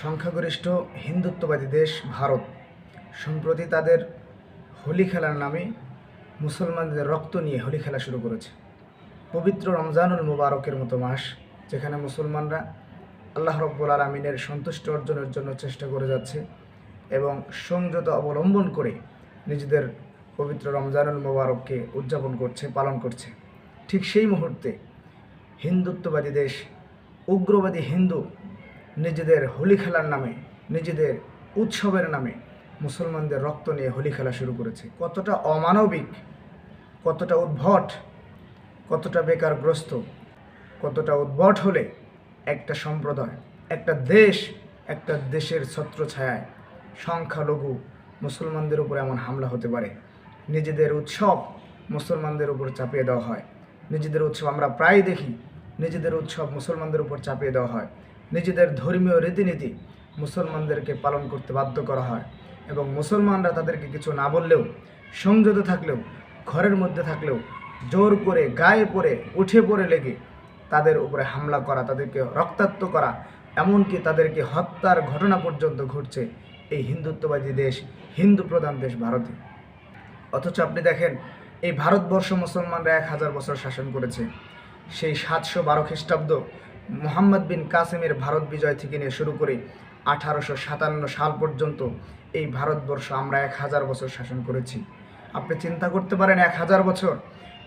সংখ্যাগরিষ্ঠ হিন্দুত্ববাদী দেশ ভারত। সম্প্রতি তাদের হোলি খেলার নামে মুসলমানদের রক্ত নিয়ে হোলি খেলা শুরু করেছে। পবিত্র রমজানুল মুবারকের মতো মাস, যেখানে মুসলমানরা আল্লাহ রব্বুল আলমিনের সন্তুষ্ট অর্জনের জন্য চেষ্টা করে যাচ্ছে এবং সংযত অবলম্বন করে নিজেদের পবিত্র রমজানুল মুবারককে উদযাপন করছে, পালন করছে। ঠিক সেই মুহূর্তে হিন্দুত্ববাদী দেশ, উগ্রবাদী হিন্দু নিজেদের হোলি খেলার নামে, নিজেদের উৎসবের নামে মুসলমানদের রক্ত নিয়ে হোলি খেলা শুরু করেছে। কতটা অমানবিক, কতটা উদ্ভট, কতটা বেকারগ্রস্ত, কতটা উদ্ভট হলে একটা সম্প্রদায়, একটা দেশ, একটা দেশের ছত্রছায়ায় সংখ্যালঘু মুসলমানদের উপর এমন হামলা হতে পারে। নিজেদের উৎসব মুসলমানদের উপর চাপিয়ে দেওয়া হয়। নিজেদের উৎসব আমরা প্রায় দেখি, নিজেদের উৎসব মুসলমানদের উপর চাপিয়ে দেওয়া হয়। নিজেদের ধর্মীয় রীতিনীতি মুসলমানদেরকে পালন করতে বাধ্য করা হয় এবং মুসলমানরা তাদেরকে কিছু না বললেও, সংযত থাকলেও, ঘরের মধ্যে থাকলেও, জোর করে গায়ে পড়ে উঠে পড়ে লেগে তাদের উপরে হামলা করা, তাদেরকে রক্তাক্ত করা, এমনকি তাদেরকে হত্যার ঘটনা পর্যন্ত ঘটছে এই হিন্দুত্ববাদী দেশ, হিন্দু প্রধান দেশ ভারতে। অথচ আপনি দেখেন, এই ভারতবর্ষ মুসলমানরা এক হাজার বছর শাসন করেছে। সেই সাতশো বারো খ্রিস্টাব্দ মোহাম্মদ বিন কাসেমের ভারত বিজয় থেকে নিয়ে শুরু করে আঠারোশো সাতান্ন সাল পর্যন্ত এই ভারতবর্ষ আমরা এক হাজার বছর শাসন করেছি। আপনি চিন্তা করতে পারেন, এক হাজার বছর?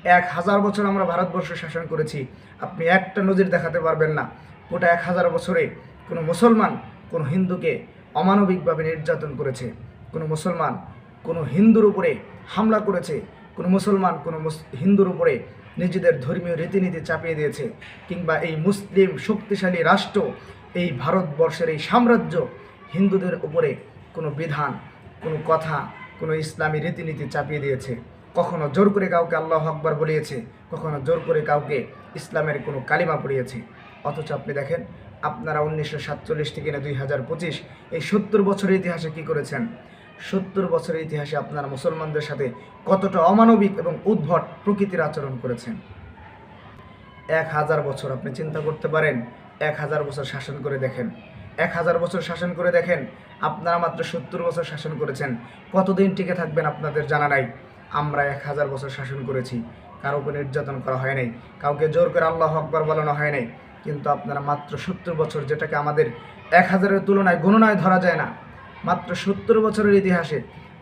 এক হাজার বছর আমরা ভারতবর্ষ শাসন করেছি। আপনি একটা নজির দেখাতে পারবেন না। গোটা এক হাজার বছরে কোনো মুসলমান কোনো হিন্দুকে অমানবিকভাবে নির্যাতন করেছে। কোনো মুসলমান কোনো হিন্দুর উপরে হামলা করেছে। কোনো মুসলমান কোনো হিন্দুর উপরে নিজেদের ধর্মীয় রীতিনীতি চাপিয়ে দিয়েছে কিংবা এই মুসলিম শক্তিশালী রাষ্ট্র, এই ভারতবর্ষের এই সাম্রাজ্য হিন্দুদের উপরে কোনো বিধান, কোনো কথা, কোনো ইসলামী রীতিনীতি চাপিয়ে দিয়েছে। কখনো জোর করে কাউকে আল্লাহ আকবর বলিয়েছে, কখনো জোর করে কাউকে ইসলামের কোনো কালিমা পড়িয়েছে। অথচ আপনি দেখেন, আপনারা উনিশশো সাতচল্লিশ থেকে না দুই হাজার পঁচিশ এই সত্তর বছরের ইতিহাসে কি করেছেন? সত্তর বছরের ইতিহাসে আপনারা মুসলমানদের সাথে কতটা অমানবিক এবং উদ্ভট প্রকৃতির আচরণ করেছেন? এক হাজার বছর আপনি চিন্তা করতে পারেন, এক হাজার বছর শাসন করে দেখেন। এক হাজার বছর শাসন করে দেখেন, আপনারা মাত্র সত্তর বছর শাসন করেছেন। কতদিন টিকে থাকবেন আপনাদের জানা নাই। আমরা এক হাজার বছর শাসন করেছি, কারও উপর নির্যাতন করা হয় নাই, কাউকে জোর করে আল্লাহ আকবর বলানো হয় নাই। কিন্তু আপনারা মাত্র সত্তর বছর যেটাকে আমাদের এক হাজারের তুলনায় গণনায় ধরা যায় না। মাত্র সত্তর বছরের ইতিহাসে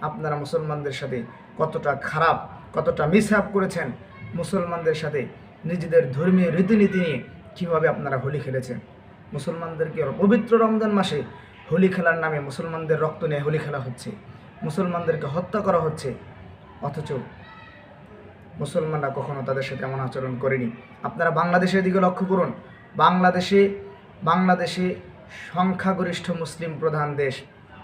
আপনারা মুসলমানদের সাথে কতটা খারাপ, কতটা মিসহ্যাপ করেছেন, মুসলমানদের সাথে নিজেদের ধর্মীয় রীতিনীতি নিয়ে কীভাবে আপনারা হোলি খেলেছেন? মুসলমানদেরকে পবিত্র রমজান মাসে হোলি খেলার নামে মুসলমানদের রক্ত নিয়ে হোলি খেলা হচ্ছে, মুসলমানদেরকে হত্যা করা হচ্ছে। অথচ মুসলমানরা কখনো তাদের সাথে এমন আচরণ করেনি। আপনারা বাংলাদেশের দিকে লক্ষ্য করুন। বাংলাদেশে বাংলাদেশে সংখ্যাগরিষ্ঠ মুসলিম প্রধান দেশ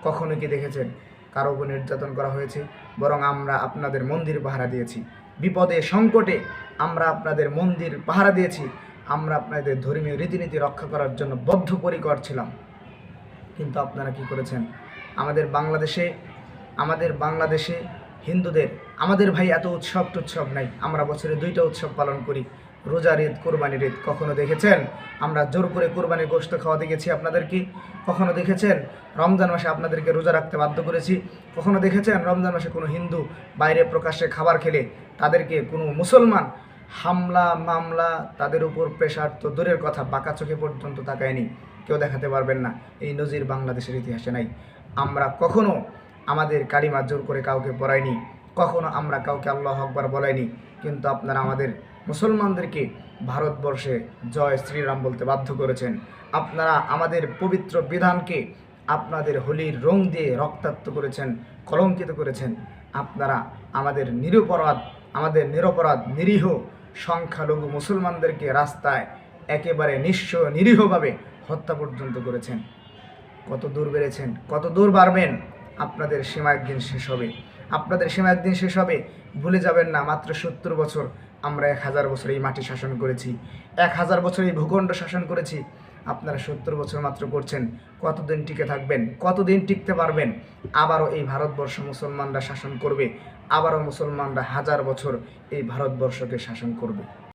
কখনো কি দেখেছেন? কারও উপর নির্যাতন করা হয়েছে, বরং আমরা আপনাদের মন্দির পাহারা দিয়েছি। বিপদে, সংকটে আমরা আপনাদের মন্দির পাহারা দিয়েছি। আমরা আপনাদের ধর্মীয় রীতিনীতি রক্ষা করার জন্য বদ্ধপরিকর ছিলাম। কিন্তু আপনারা কি করেছেন? আমাদের বাংলাদেশে আমাদের বাংলাদেশে হিন্দুদের, আমাদের ভাই এত উৎসব টুৎসব নাই। আমরা বছরে দুইটা উৎসব পালন করি। রোজার ঈদ, কোরবানির ঈদ কখনো দেখেছেন? আমরা জোর করে কোরবানির গোশত খাওয়াতে গেছি আপনাদের কি? কখনো দেখেছেন? রমজান মাসে আপনাদেরকে রোজা রাখতে বাধ্য করেছি। কখনো দেখেছেন রমজান মাসে কোনো হিন্দু বাইরে প্রকাশ্যে খাবার খেলে তাদেরকে কোনো মুসলমান হামলা, মামলা, তাদের উপর প্রেশার তো দূরের কথা, বাঁকা চোখে পর্যন্ত তাকায়নি। কেউ দেখাতে পারবেন না, এই নজির বাংলাদেশের ইতিহাসে নাই। আমরা কখনো আমাদের কালিমা জোর করে কাউকে পড়াইনি। কখনো আমরা কাউকে আল্লাহ আকবার বলাইনি। কিন্তু আপনারা আমাদের মুসলমানদেরকে ভারতবর্ষে জয় শ্রীরাম বলতে বাধ্য করেছেন। আপনারা আমাদের পবিত্র বিধানকে আপনাদের হোলির রং দিয়ে রক্তাক্ত করেছেন, কলঙ্কিত করেছেন। আপনারা আমাদের নিরপরাধ আমাদের নিরপরাধ, নিরীহ, সংখ্যালঘু মুসলমানদেরকে রাস্তায় একেবারে নিঃস্ব নিরীহভাবে হত্যা পর্যন্ত করেছেন। কত দূর বেড়েছেন, কত দূর বাড়বেন, আপনাদের সীমা একদিন শেষ হবে। আপনাদের সীমা একদিন শেষ হবে। ভুলে যাবেন না, মাত্র সত্তর বছর আমরা এক হাজার বছর এই মাটি শাসন করেছি। এক হাজার বছর এই ভূখণ্ড শাসন করেছি। আপনারা সত্তর বছর মাত্র করছেন। কতদিন টিকে থাকবেন? কতদিন টিকতে পারবেন? আবারও এই ভারতবর্ষ মুসলমানরা শাসন করবে। আবারও মুসলমানরা হাজার বছর এই ভারতবর্ষকে শাসন করবে।